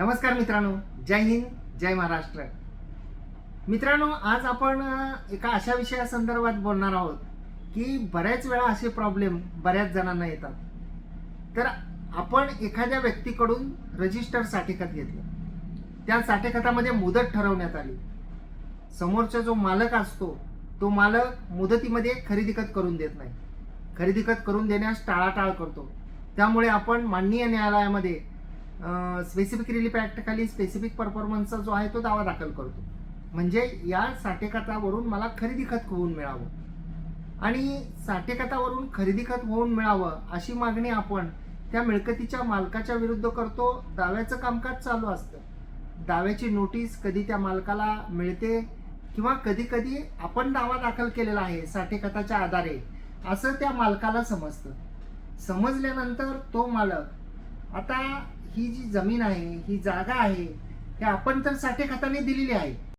नमस्कार मित्रांनो. जय हिंद जय महाराष्ट्र. मित्रांनो आज आपण एका अशा विषयासंदर्भात बोलणार आहोत की बऱ्याच वेळा असे प्रॉब्लेम बऱ्याच जणांना येतात. तर आपण एखाद्या व्यक्तीकडून रजिस्टर साठेखत घेतलं. त्या साठेखतामध्ये मुदत ठरवण्यात आली. समोरचा जो मालक असतो तो मालक मुदतीमध्ये खरेदीखत करून देत नाही. खरेदी खत करून देण्यास टाळाटाळ करतो. त्यामुळे आपण माननीय न्यायालयामध्ये स्पेसिफिक रिलीफ ॲक्टखाली स्पेसिफिक परफॉर्मन्सचा जो आहे तो दावा दाखल करतो. म्हणजे या साठेखतावरून मला खरेदी खत होऊन मिळावं. आणि साठेखतावरून खरेदी खत होऊन मिळावं अशी मागणी आपण त्या मिळकतीच्या मालकाच्या विरुद्ध करतो. दाव्याचं कामकाज चालू असतं. दाव्याची नोटीस कधी त्या मालकाला मिळते किंवा कधी कधी आपण दावा दाखल केलेला आहे साठेखताच्या आधारे असं त्या मालकाला समजतं. समजल्यानंतर तो मालक आता ही जी जमीन आहे ही जागा आहे हे आपण तर साठे खताने दिलेली आहे.